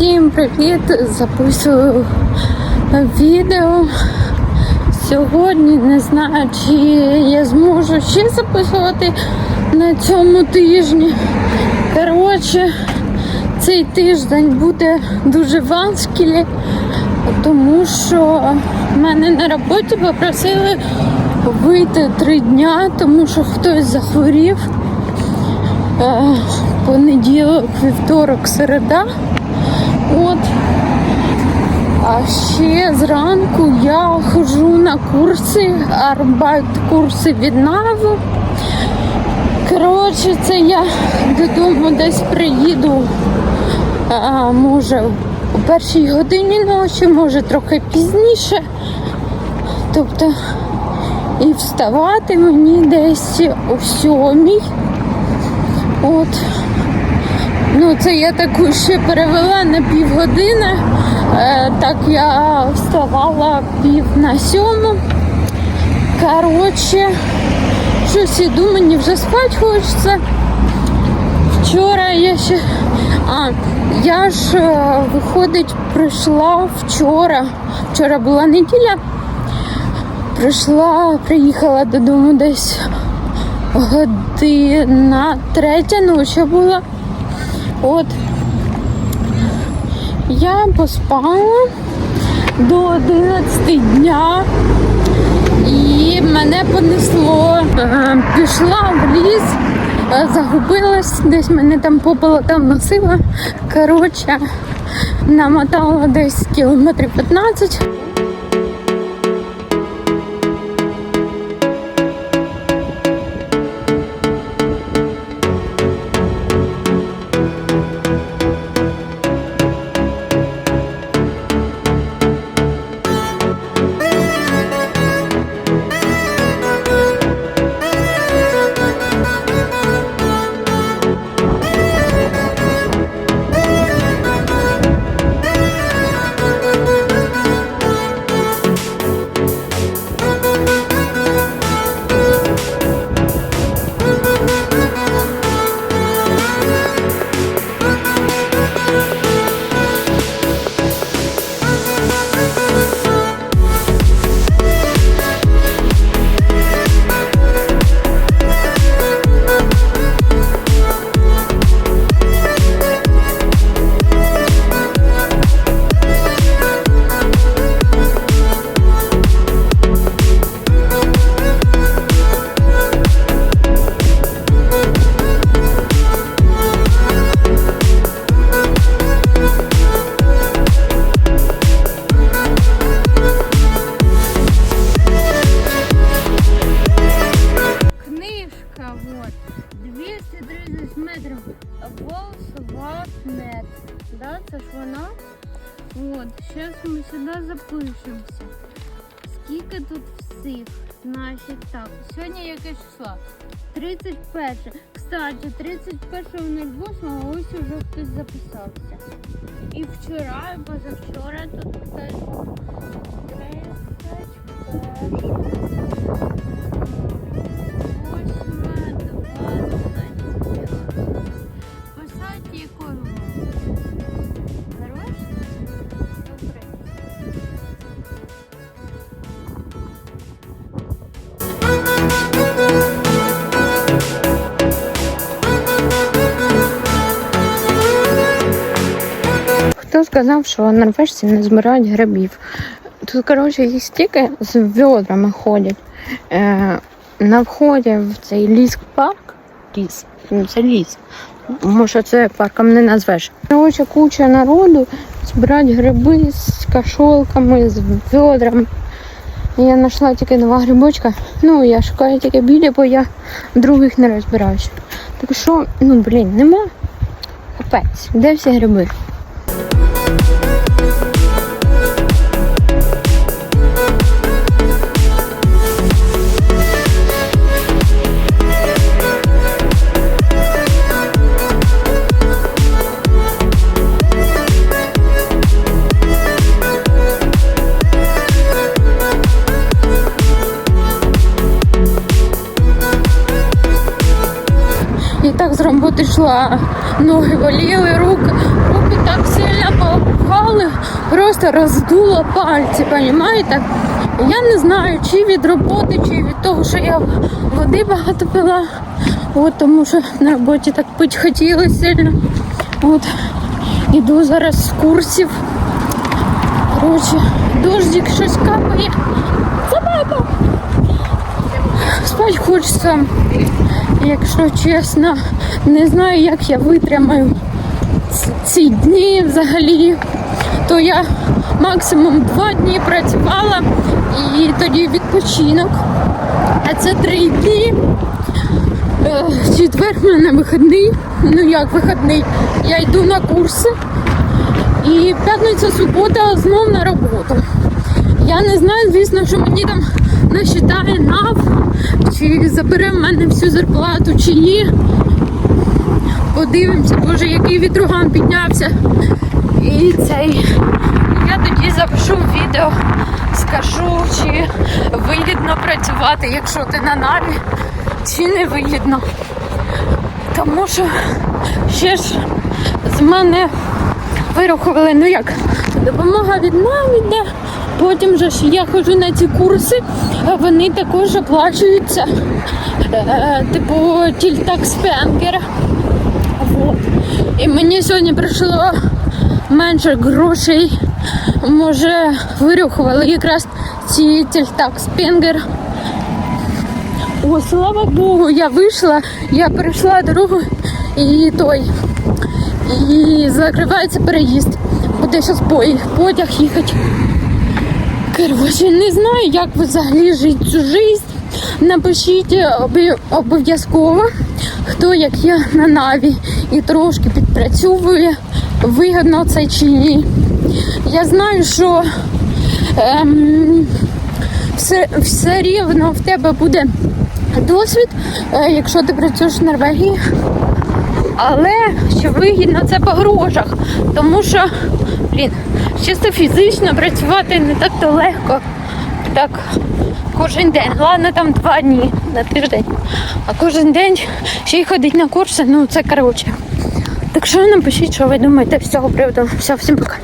Всім привіт! Записую відео. Сьогодні не знаю, чи я зможу ще записувати на цьому тижні. Коротше, цей тиждень буде дуже важкий, тому що мене на роботі попросили вийти три дня, тому що хтось захворів. Е, Понеділок, вівторок, середа. От. А ще зранку я ходжу на курси, арбайт курси від НАВу. Коротше, це я додому десь приїду, а, може, о першій годині ночі, може трохи пізніше. Тобто і вставати мені десь о сьомій. От. Ну, це я таку ще перевела на півгодини. Е, так я вставала пів на сьому. Коротше, щось іду, мені вже спати хочеться. Вчора я ще. А, я ж е, виходить, прийшла вчора. Вчора була неділя. Прийшла, приїхала додому десь година третя ночі була. От я поспала до 11 дня і мене понесло. Е, Пішла в ліс, е, загубилась, десь мене там по болотам носила. Коротше, намотала десь кілометрів 15. Сюди запишемося. Скільки тут всіх? Значить так, сьогодні яке число? 31. Кстати, 31.08 ось уже хтось записався. І вчора, і позавчора тут хтось Хто сказав, що норвежці не збирають грибів? Тут, коротше, їх стільки з відрами ходять. Е, на вході в цей ліс-парк, ліс, ну, це ліс. Може, це парком не назвеш. Коротше, куча народу збирають гриби з кашолками, з відрами. Я знайшла тільки два грибочка. Ну, я шукаю тільки білі, бо я других не розбираюся. Так що, ну блін, нема. Капець, де всі гриби? Роботи йшла, ноги боліли, руки, руки так сильно просто роздуло пальці, понімаєте? Я не знаю, чи від роботи, чи від того, що я води багато пила. От тому що на роботі так пить хотілося сильно. От іду зараз з курсів. Коротше, дождик щось капає. Собака! Спать хочеться, якщо чесно, не знаю, як я витримаю ці дні взагалі. То я максимум два дні працювала і тоді відпочинок. А це три дні. Е, Четвер в мене вихідний. Ну як вихідний? Я йду на курси. І п'ятниця, субота знов на роботу. Я не знаю, звісно, що мені там насчитає НАВ, чи забере в мене всю зарплату, чи ні. Подивимося, боже, який вітруган піднявся. І цей. Я тоді запишу відео, скажу, чи вигідно працювати, якщо ти на наві, чи не вигідно. Тому що ще ж з мене вирахували, ну як, допомога від нам іде. Потім же ж я ходжу на ці курси, вони також оплачуються. Е, типу тільтак спенкера. Вот. І мені сьогодні прийшло менше грошей. Може, вирахували якраз ці тільтак спенгер. О, слава Богу, я вийшла, я перейшла дорогу і той. І закривається переїзд. Буде зараз потяг їхати. Коротше, не знаю, як ви взагалі жити цю життя. Напишіть обов'язково, хто як я на наві і трошки підпрацьовує, вигідно це чи ні. Я знаю, що ем, все, все рівно в тебе буде досвід, е, якщо ти працюєш в Норвегії. Але що вигідно це по грошах, тому що, блін, чисто фізично працювати не так то легко. Так, кожен день. Ладно, там два дні на тиждень. А кожен день ще й ходить на курси, ну це коротше. Так що напишіть, що ви думаєте з цього приводу. Все, всім пока.